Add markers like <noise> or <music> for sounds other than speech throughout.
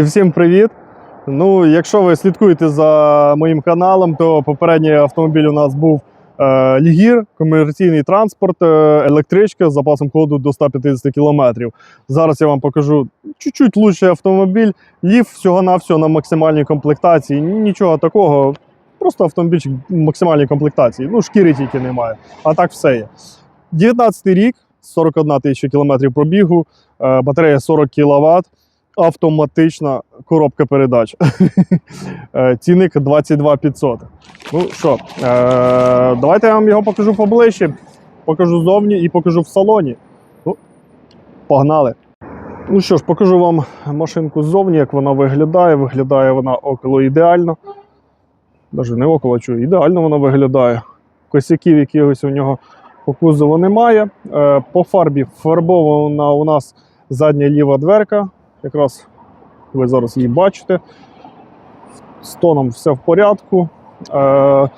Всім привіт! Ну, якщо ви слідкуєте за моїм каналом, то попередній автомобіль у нас був е, Лігір, комерційний транспорт, е, електричка з запасом ходу до 150 км. Зараз я вам покажу чуть-чуть лучший автомобіль. Лів всього-навсього на максимальній комплектації. Нічого такого. Просто автомобільчик максимальній комплектації. Ну, шкіри тільки немає. А так все є. 19 рік, 41 тисяча кілометрів пробігу, е, батарея 40 кВт автоматична коробка передач. <laughs> Е, Цінник 22 500. Ну що, е, давайте я вам його покажу поближче. Покажу зовні і покажу в салоні. Ну, погнали. Ну що ж, покажу вам машинку ззовні, як вона виглядає. Виглядає вона около ідеально. Навіть не около чого, ідеально вона виглядає. Косяків якихось у нього по кузову немає. Е, По фарбі фарбована у нас задня ліва дверка. Якраз ви зараз її бачите. З тоном все в порядку. Е,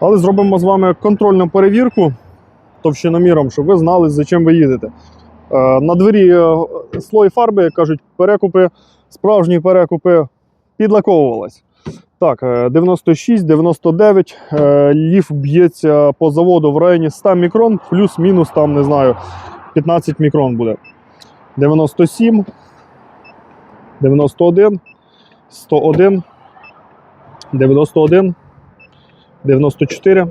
але зробимо з вами контрольну перевірку товщиноміром, щоб ви знали, за чим ви їдете. Е, на двері е, слой фарби, як кажуть, перекупи, справжні перекупи підлаковувались. Так, е, 96, 99, е, ліф б'ється по заводу в районі 100 мікрон, плюс-мінус, там, не знаю, 15 мікрон буде. 97, 91, 101, 91, 94,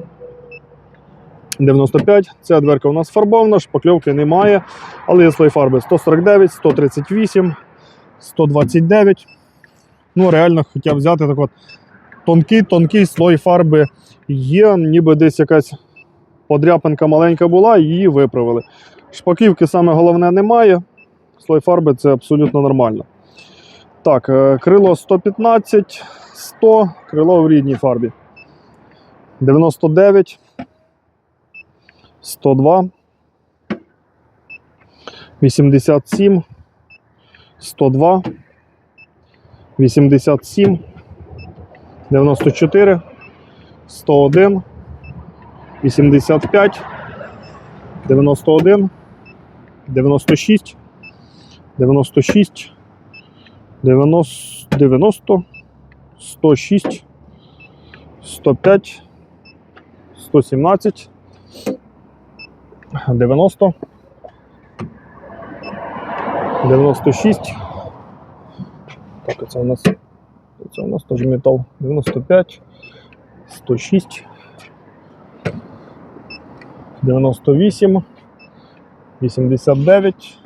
95. Ця дверка у нас фарбована, шпакльовки немає, але є слой фарби 149, 138, 129. Ну, реально хотів взяти так от тонкий, тонкий слой фарби є, ніби десь якась подряпинка маленька була, її виправили. Шпаклівки саме головне немає. Слой фарби це абсолютно нормально. Так, е, крило 115, 100, крило в рідній фарбі. 99, 102, 87, 102, 87, 94, 101, 85, 91, 96, 96, 90, 90, 106, 105, 117, 90, 96. Так, це у нас, це у нас теж метал. 95, 106, 98, 89,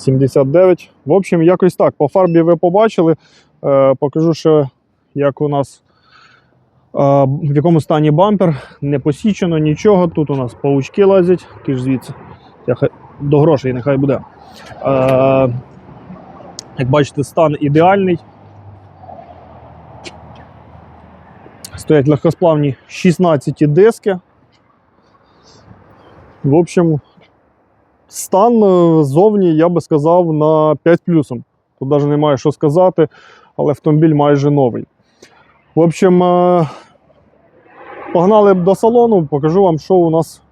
79. В общем, якось так. По фарбі ви побачили. Е, покажу ще, як у нас е, в якому стані бампер. Не посічено нічого. Тут у нас паучки лазять, ті ж звідси. Я хай- До грошей нехай буде. Е, як бачите, стан ідеальний. Стоять легкосплавні 16 диски. В общем, стан е, зовні, я би сказав, на 5 плюсом. Тут навіть немає що сказати, але автомобіль майже новий. В общем, е, погнали до салону, покажу вам, що у нас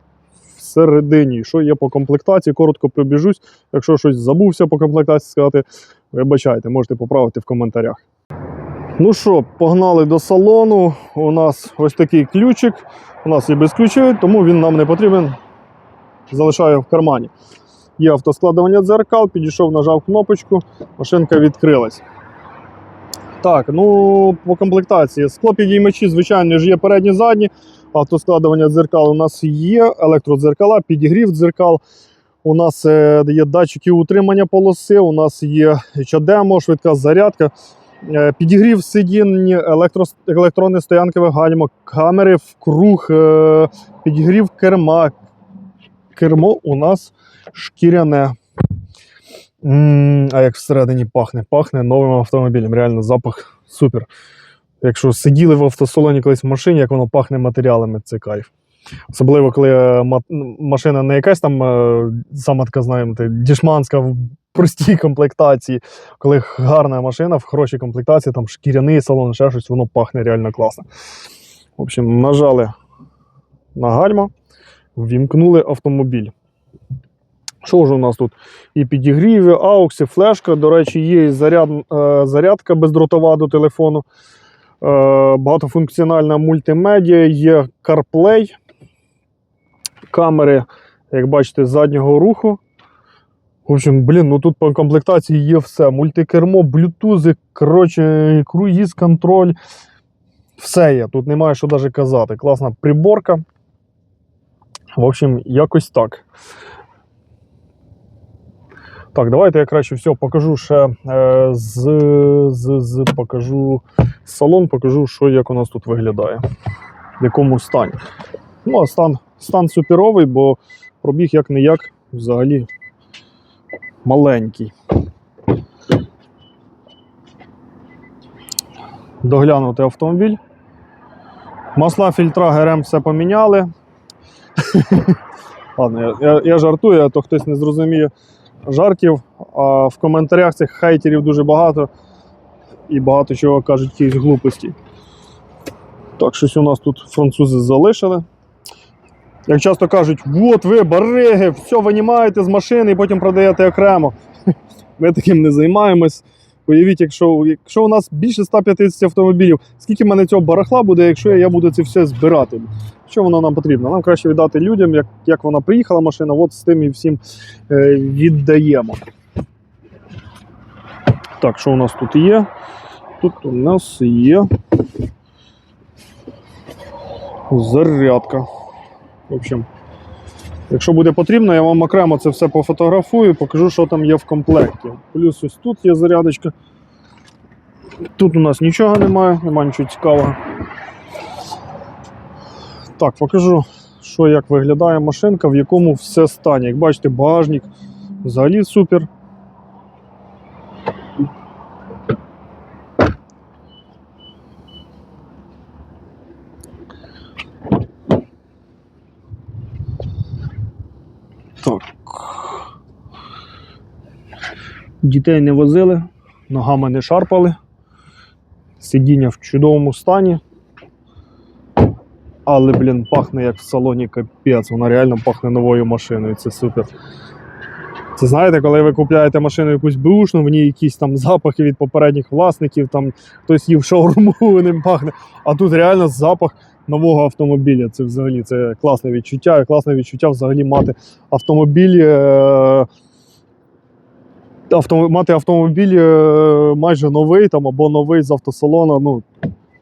всередині, що є по комплектації. Коротко пробіжусь. Якщо щось забувся по комплектації сказати, вибачайте, можете поправити в коментарях. Ну що, погнали до салону. У нас ось такий ключик. У нас є безключовий, тому він нам не потрібен. Залишаю в кармані. Є автоскладування дзеркал, підійшов, нажав кнопочку, машинка відкрилась. Так, ну по комплектації. Склопідіймачі, звичайно ж, є передні задні. Автоскладування дзеркал у нас є, електродзеркала, підігрів дзеркал. У нас е, є датчики утримання полоси, у нас є HDMO, швидка зарядка, е, підігрів сидінь, електро, електронне стоянкове гальмо, камери в круг, е, підігрів керма. Кермо у нас шкіряне. А як всередині пахне? Пахне новим автомобілем. Реально запах супер. Якщо сиділи в автосалоні колись в машині, як воно пахне матеріалами, це кайф. Особливо, коли е, машина не якась там, е, сама така, знаємо, дішманська в простій комплектації. Коли гарна машина в хорошій комплектації, там шкіряний салон, ще щось, воно пахне реально класно. В общем, нажали на гальма, ввімкнули автомобіль. Що ж у нас тут? І підігріви, аукси, флешка. До речі, є заряд, е, зарядка бездротова до телефону. Е, багатофункціональна мультимедіа, є CarPlay, камери, як бачите, заднього руху. В общем, блін, ну тут по комплектації є все. Мультикермо, блютузи, коротше, круїз контроль. Все є. Тут немає що навіть казати. Класна приборка. В общем, якось так. Так, давайте я краще все покажу ще е, з, з, з покажу салон, покажу, що як у нас тут виглядає, в якому стані. Ну, а стан, стан суперовий, бо пробіг як не як взагалі маленький. Доглянути автомобіль. Масла, фільтра, ГРМ все поміняли. <laughs> Ладно, я, я, жартую, а то хтось не зрозуміє жартів. А в коментарях цих хейтерів дуже багато і багато чого кажуть якісь глупості. Так, щось у нас тут французи залишили. Як часто кажуть, от ви бариги, все винімаєте з машини і потім продаєте окремо. <laughs> Ми таким не займаємось. Уявіть, якщо, якщо у нас більше 150 автомобілів, скільки в мене цього барахла буде, якщо я буду це все збирати? Що воно нам потрібно? Нам краще віддати людям, як, як вона приїхала машина, от з тим і всім е, віддаємо. Так, що у нас тут є? Тут у нас є зарядка. В общем, якщо буде потрібно, я вам окремо це все пофотографую, покажу, що там є в комплекті. Плюс ось тут є зарядочка. Тут у нас нічого немає, немає нічого цікавого. Так, покажу, що як виглядає машинка, в якому все стані. Як бачите, багажник взагалі супер. Так. Дітей не возили, ногами не шарпали. Сидіння в чудовому стані. Але, блін, пахне як в салоні капець. Вона реально пахне новою машиною. Це супер. Це знаєте, коли ви купляєте машину якусь бушну, в ній якісь там запахи від попередніх власників, там хтось їв шаурму, <laughs> ним пахне. А тут реально запах нового автомобіля. Це взагалі це класне відчуття. Класне відчуття взагалі мати автомобіль. Е- мати автомобіль е, майже новий там, або новий з автосалону. Ну,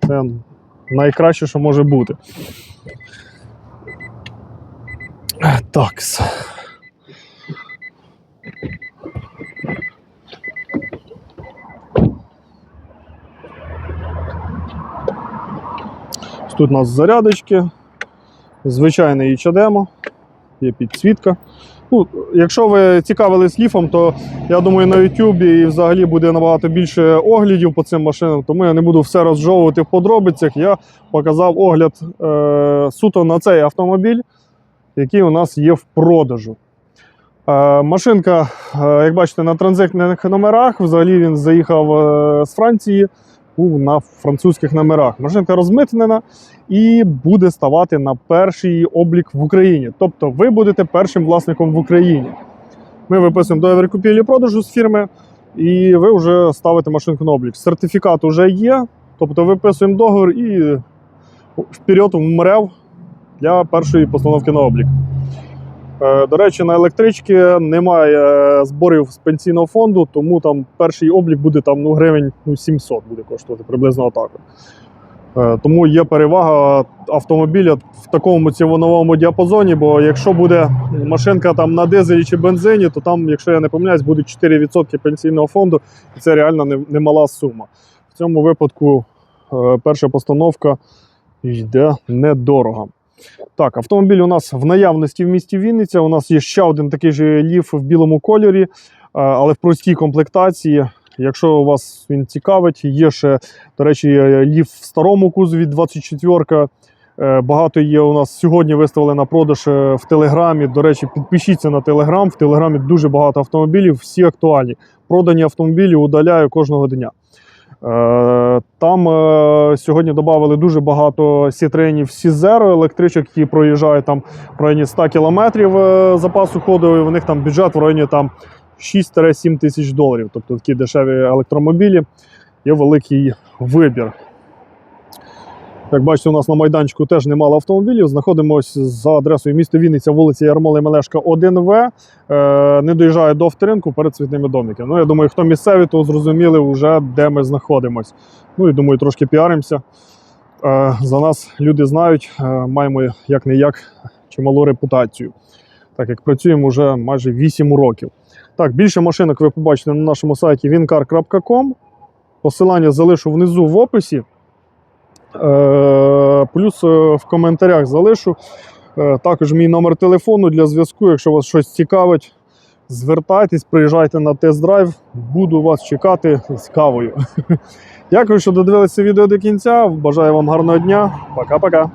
це найкраще, що може бути. Так. Тут у нас зарядочки, звичайне HDMO, є підсвітка. Ну, якщо ви цікавились ліфом, то я думаю, на YouTube і взагалі буде набагато більше оглядів по цим машинам, тому я не буду все розжовувати в подробицях. Я показав огляд е, суто на цей автомобіль, який у нас є в продажу. Е, машинка, е, як бачите, на транзитних номерах. Взагалі він заїхав е, з Франції, був на французьких номерах. Машинка розмитнена і буде ставати на перший облік в Україні. Тобто ви будете першим власником в Україні. Ми виписуємо договір купівлі продажу з фірми, і ви вже ставите машинку на облік. Сертифікат вже є, тобто виписуємо договір і вперед в МРЕВ для першої постановки на облік. Е, До речі, на електрички немає зборів з пенсійного фонду, тому там перший облік буде там ну, гривень ну, 700 буде коштувати приблизно отак. от. Е, Тому є перевага автомобіля в такому ціновому діапазоні, бо якщо буде машинка там на дизелі чи бензині, то там, якщо я не помиляюсь, буде 4% пенсійного фонду, і це реально не- немала сума. В цьому випадку е, перша постановка йде недорого. Так, автомобіль у нас в наявності в місті Вінниця. У нас є ще один такий же ліф в білому кольорі, е, але в простій комплектації. Якщо вас він цікавить, є ще, до речі, е, ліф в старому кузові 24. Е, Багато є у нас сьогодні виставили на продаж в Телеграмі. До речі, підпишіться на Телеграм. В Телеграмі дуже багато автомобілів, всі актуальні. Продані автомобілі удаляю кожного дня. Е, Там е, сьогодні додали дуже багато сітренів Сізеро, електричок, які проїжджають там в районі 100 кілометрів е, запасу ходу. І в них там бюджет в районі там 6-7 тисяч доларів. Тобто такі дешеві електромобілі. Є великий вибір. Як бачите, у нас на майданчику теж немало автомобілів. Знаходимося за адресою міста Вінниця, вулиця Ярмоли Мелешка 1В. Е, не доїжджає до авторинку перед цвітними домиками. Ну, я думаю, хто місцевий, то зрозуміли вже, де ми знаходимося. Ну і думаю, трошки піаримося. Е, за нас люди знають, е, маємо як не як чималу репутацію, так як працюємо вже майже 8 років. Так, більше машинок ви побачите на нашому сайті wincar.com. Посилання залишу внизу в описі. Е, Плюс е, в коментарях залишу. Е, Також мій номер телефону для зв'язку. Якщо вас щось цікавить, звертайтесь, приїжджайте на тест-драйв. Буду вас чекати з кавою. <laughs> Дякую, що додивилися відео до кінця. Бажаю вам гарного дня. Пока-пока.